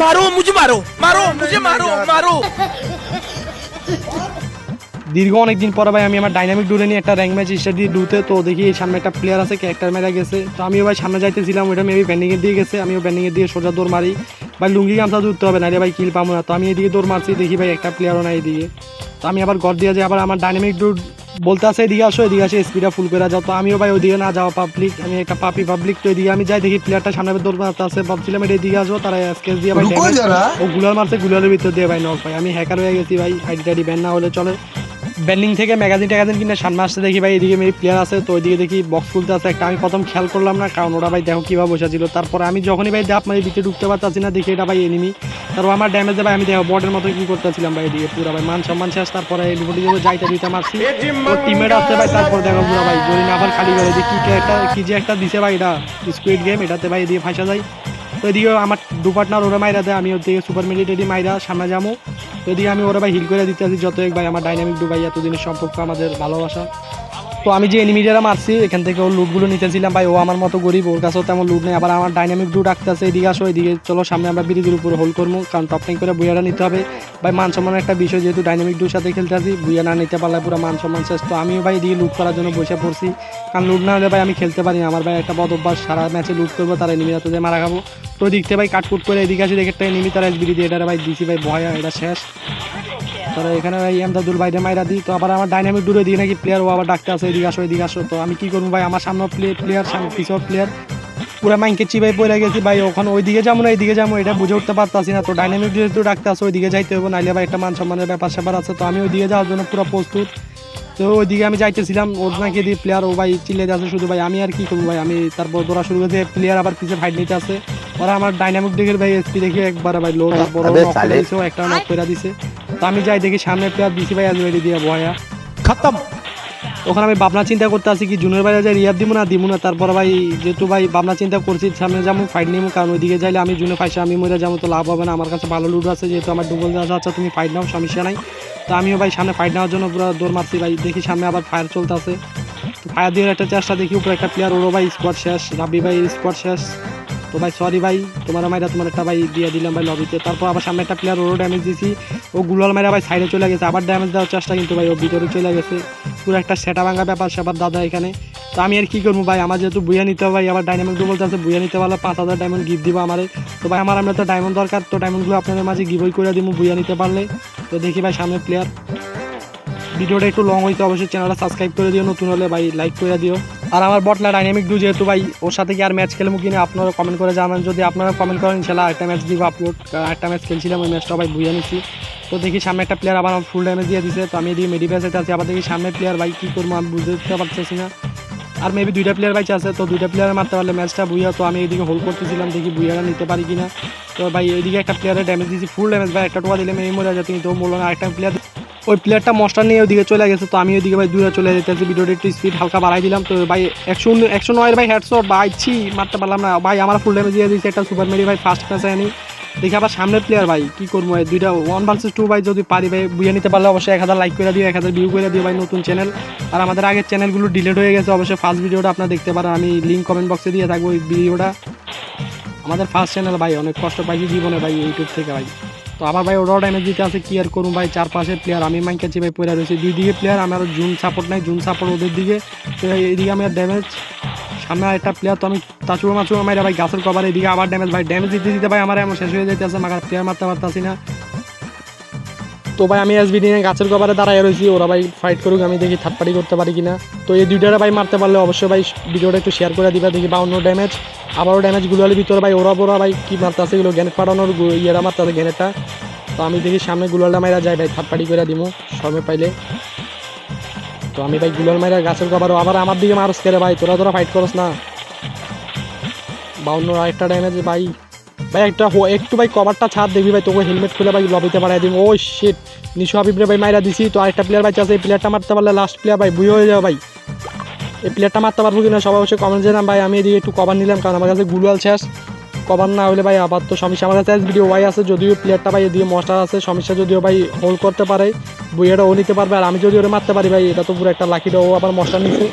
मारो मुझे मारो मारो मुझे मारो मारो দীর্ঘ অনেক দিন পরে ভাই আমি আমার ডাইনামিক ডুরে নিয়ে একটা র্যাঙ্ক ম্যাচ স্টার্ট দিয়ে ডুতে তো দেখি এই সামনে একটা প্লেয়ার আছে ক্যারেক্টার মেরা গেছে তো আমিও ভাই সামনে যাইতেছিলাম ওইটা মেবি ব্যান্ডিংয়ের দিয়ে গেছে আমিও ব্যান্ডিংয়ের দিয়ে সোজা দৌড় মারি ভাই লুঙ্গি গামছা জুড়তে হবে না রে ভাই কিল পাবো না। তো আমি এদিকে দৌড় মারছি দেখি ভাই একটা প্লেয়ারও না এদিকে। তো আমি আবার গড় দিয়ে যাই আবার আমার ডাইনামিক ডুড বলতে আসে এদিকে আসো এদিকে আসে স্পিডে ফুল করে যাও। তো আমিও ভাই ওদিকে না যাওয়া পাবলিক আমি একটা পাপি পাবলিক তো এদিকে আমি যাই দেখি প্লেয়ারটা সামনে দৌড় মারতে আসে ভাবছিলাম এটা এদিকে আসব তারা স্কেচ দিয়ে ভাই ও গুলার মারছে গুলালের ভিতর দিয়ে ভাই নয় ভাই। আমি হ্যাকার হয়ে গেছি ভাই আইডি টাইডি ব্যান না হলে চলে। ব্যান্ডিং থেকে ম্যাগাজিন ট্যাগাজিন কিনে সামনে আসতে দেখি ভাই, এদিকে মেয়ে প্লেয়ার আছে, তো ওইদিকে দেখি বক্স খুলতে আছে একটা। আমি প্রথম খেয়াল করলাম না, কারণ ওরা ভাই দেখো কীভাবে বসেছিল তারপরে আমি যখনই ভাই ডাপ মানে ভিতরে ঢুকতে পারতাছি না, দেখি এটা ভাই এনিমি তারপর আমার ড্যামেজে ভাই আমি দেখো বটের মতো কি করতেছিলাম ভাই এদিকে, পুরো ভাই মান সম্মান শেষ। তারপরে যাব যাইতে দিতে মারছি ও টিমেট ভাই, তারপর দেখো পুরো ভাই যদি আবার খালি করে দিই কি একটা কি যে একটা দিছে ভাই এটা স্কুইড গেম এটাতে ভাই এদিকে ফাঁসা যায়। এদিকে আমার দু পার্টনার ওরা মাইরা দেয়, আমি ওর দিকে সুপার মিলিটারি মাইরা সামনে যাব এদিকে আমি ওরা ভাই হিল করে দিতে আছি যত এক ভাই, আমার ডাইনামিক ডুবাই এতদিনের সম্পর্ক, আমাদের ভালোবাসা। তো আমি যে এনিমিডিয়ারা মারছি, এখান থেকে ওর লুটগুলো নিতেছিলাম। ভাই, ও আমার মতো গরিব, ওর কাছেও তেমন লুট নেই। আবার আমার ডাইনামিক ডাকতে আছে এদিকে আসো, এদিকে চলো, সামনে আমরা ব্রিজের উপরে হোল্ড করব। কারণ টপ করে বুয়াটা নিতে হবে। ভাই, মান সম্মানের একটা বিষয়, যেহেতু ডাইনামিক ডুর সাথে খেলতে আছি বুয়া না নিতে পারলে পুরো মান সম্মান শেষ। তো আমিও ভাই এদিকে লুট করার জন্য বসে পড়ছি। কারণ লুট না হলে ভাই আমি খেলতে পারি আমার ভাই একটা বদ অভ্যাস, সারা ম্যাচে লুট করব, তার এনিমিরা তো মারা খাব। তো দেখতে ভাই কাটকুট করে এদিকে আসি, দেখে একটা এনিমি তারা দিয়ে এটা ভাই দিছি। ভাই, ভয় এটা শেষ। তারা এখানে ভাই এমদাদুল বাইরে মাইরা দিই তো আবার আমার ডাইনামিক দূরে দিই নাকি প্লেয়ার ও আবার ডাকতে আসে এদিকে আসো এদিকে আসো। তো আমি কি করব ভাই আমার সামনে প্লেয়ার সামনে পিছর প্লেয়ার পুরো মাইনকে চিবাই পড়ে গেছি ভাই ওখানে ওইদিকে যাব না এইদিকে যাব এটা বুঝে উঠতে পারতাছি না। তো ডাইনামিক যেহেতু ডাকতে আসো ওইদিকে যাইতে হবে নাইলে ভাই একটা মান সম্মানের ব্যাপার স্যাপার আছে। তো আমি ওইদিকে যাওয়ার জন্য পুরো প্রস্তুত। তো ওইদিকে আমি যাইতেছিলাম ওর নাকি দিয়ে প্লেয়ার ও ভাই চিল্লে যাচ্ছে শুধু ভাই আমি আর কি করব ভাই? আমি তারপর দৌড়া শুরু করেছি প্লেয়ার আবার পিছিয়ে ফাইট নিতে আছে ওরা আমার ডাইনামিক দেখে ভাই এসপি দেখে একবার ভাই লো তারপর ও knock করে দিছে, ও একটা নক করে দিছে। আমি যাই দেখি সামনের প্লেয়ার বিসি ভাই আলবেডি দিয়ে ভয়া খতম। ওখানে আমি ভাবনা চিন্তা করতে আসি কি জুনের বাইরে যাই রিয়ার দিব না দিব না তারপর ভাই যেহেতু ভাই ভাবনা চিন্তা করছি সামনে যাব ফাইট নেব কারণ ওইদিকে যাইলে আমি জুনে পাইছি আমি মরে যাব তো লাভ হবে না আমার কাছে ভালো লুট আছে যেহেতু আমার ডুবল দাদা আছে তুমি ফাইট নাও সমস্যা নাই। তো আমিও ভাই সামনে ফাইট নেওয়ার জন্য পুরো দৌড় মারছি ভাই দেখি সামনে আবার ফায়ার চলতে আছে। ফায়ার দিয়ে একটা চেষ্টা দেখি উপরে একটা প্লেয়ার ওরও ভাই স্কোয়াড শেষ রাবি ভাই স্কোয়াড শেষ। তো ভাই সরি ভাই, তোমার মাইরা তোমার একটা ভাই দিয়ে দিলাম ভাই লবিতে। তারপর আবার সামনে একটা প্লেয়ার ওরও ড্যামেজ দিয়েছি। ও গুলাল মাইরা ভাই সাইডে চলে গেছে, আবার ড্যামেজ দেওয়ার চেষ্টা কিন্তু ভাই ও ভিতরে চলে গেছে। পুরো একটা সেটা ভাঙা ব্যাপার স্যাপার দাদা এখানে। তো আমি আর কি করব ভাই, আমার যেহেতু বুয়া নিতে হবে ভাই, আবার ডায়মন্ড বলতে আছে বুয়া নিতে পারলে পাঁচ হাজার ডায়মন্ড গিফট দিব আমার। তো ভাই, আমার আমরা তো ডায়মন্ড দরকার, তো ডায়মন্ডগুলো আপনাদের মাঝে গিভই করে দিব বুয়া নিতে পারলে। তো দেখি ভাই সামনে প্লেয়ার ভিডিওটা একটু লং হইতে অবশ্যই চ্যানেলটা সাবস্ক্রাইব করে দিও, নতুন হলে ভাই লাইক করে দিও। আর আমার বটলা ডাইনামিক ডু যেহেতু ভাই, ওর সাথে কি আর ম্যাচ খেলব কিনা আপনারা কমেন্ট করে জানান। যদি আপনারা কমেন্ট করেন, ইনশাল্লাহ একটা ম্যাচ দিব আপলোড একটা ম্যাচ খেলছিলাম, ওই ম্যাচটা ভাই বুঝে নিচ্ছি তো দেখি সামনে একটা প্লেয়ার আবার আমার ফুল ড্যামেজ দিয়ে দিছে, তো আমি এদিকে মেডি মেডিপ্যাসেতে আছি। আবার দেখি সামনে প্লেয়ার ভাই কী করব, আমি বুঝতে পারতেছি না। আর মেবি দুইটা প্লেয়ার বাইচ আছে, তো দুইটা প্লেয়ার মারতে পারলে ম্যাচটা বুইয়া তো আমি এদিকে হোল্ড করতেছিলাম, দেখি বুইয়ারা নিতে পারি কিনা তো ভাই এদিকে একটা প্লেয়ারের ড্যামেজ দিয়েছি ফুল ড্যামেজ ভাই একটা টোয়া দিলে মেয়ে মরে যাচ্ছে কিন্তু ও বলল না আরেকটা প্লেয়ার ওই প্লেয়ারটা মশটা নিয়ে ওইদিকে চলে গেছে, তো আমি ওইদিকে ভাই দূরে চলে যেতেছি ভিডিওটা একটু স্পিড হালকা বাড়াই দিলাম, তো ভাই একশো একশো নয়ের ভাই হেডশট ভাই ছি, মারতে পারলাম না। ভাই আমার ফুল ড্যামেজ দিয়ে দিয়েছে, একটা সুপার মেরি ভাই ফার্স্ট ম্যাচে আনি দেখি আবার সামনের প্লেয়ার ভাই, কী করব ভাই, দুইটা ওয়ান ভার্সেস টু ভাই যদি পারি ভাই, বুঝে নিতে পারলে অবশ্যই এক হাজার লাইক করে দিও, এক হাজার ভিউ করে দিও ভাই নতুন চ্যানেল আর আমাদের আগের চ্যানেলগুলো ডিলিট হয়ে গেছে, অবশ্যই ফার্স্ট ভিডিওটা আপনারা দেখতে পারেন, আমি লিঙ্ক কমেন্ট বক্সে দিয়ে থাকব ওই ভিডিওটা আমাদের ফার্স্ট চ্যানেল ভাই, অনেক কষ্ট পাইছি জীবনে ভাই ইউটিউব থেকে ভাই। তো আমার ভাই ওরাও ড্যামেজ দিতে আছে, কি আর করুন ভাই? চার পাশে প্লেয়ার আমি মাইকাচ্ছি ভাই পড়ে রয়েছে। দুই দিকে প্লেয়ার আমার জুন সাপোর্ট নাই, জুন সাপোর্ট ওদের দিকে। তো এইদিকে আমি ড্যামেজ সামনে একটা প্লেয়ার তো আমি তাচুড়ো মাচুড়ো মাইরা ভাই, গাছের কভার এদিকে আবার ড্যামেজ ভাই ড্যামেজ দিতে দিতে ভাই, আমার এমন শেষ হয়ে যেতে যাইতেছে আমার প্লেয়ার মারতে পারতাছি না। তো ভাই, আমি এসবি নিয়ে গাছের কভারে দাঁড়ায় রয়েছি, ওরা ভাই ফাইট করুক, আমি দেখি থার্ড করতে পারি কিনা। তো এই দুইটারে ভাই মারতে পারলে অবশ্যই ভাই ভিডিওটা একটু শেয়ার করে দিবা, দেখি বাউন্ন ড্যামেজ আবারও ড্যামেজ হলে ভিতরে ভাই ওরা বোরা ভাই কী মারতে আছে এগুলো গ্যানেট পাঠানোর গু- ইয়েরা মারতে আছে গ্যানেটটা তো আমি দেখি সামনে গুলালটা মাইরা যাই ভাই থার্ড পার্টি করে দিমু, সময় পাইলে। তো আমি ভাই গুলাল মাইরা গাছের কভারও আবার আমার দিকে মারস করে ভাই, তোরা তোরা ফাইট করস না। বাউন্ন আরেকটা ড্যামেজ ভাই। ভাই, একটা একটু ভাই কভারটা ছাড় দেখবি ভাই, তোকে হেলমেট খুলে ভাই লবিতে পাঠাই দিম ওই শিট নিশু হাবিবরে ভাই মাইরা দিছি, তো আরেকটা প্লেয়ার ভাই আছে এই প্লেয়ারটা মারতে পারলে লাস্ট প্লেয়ার ভাই বুঝে হয়ে যাবে ভাই। এই প্লেয়ারটা মারতে পারব কিনা সবাই অবশ্যই কমেন্ট জানাম ভাই, আমি এদিকে একটু কভার নিলাম, কারণ আমার কাছে গুলওয়াল শেষ। কভার না হলে ভাই আবার তো সমস্যা। আমার কাছে ভিডিও ভাই আছে, যদিও প্লেয়ারটা ভাই এদিকে মস্টার আছে, সমস্যা যদিও ভাই হোল্ড করতে পারে বুইয়াটা ও নিতে পারবে, আর আমি যদি ওটা মারতে পারি ভাই, এটা তো পুরো একটা লাকি ও আবার মশলা নিচ্ছে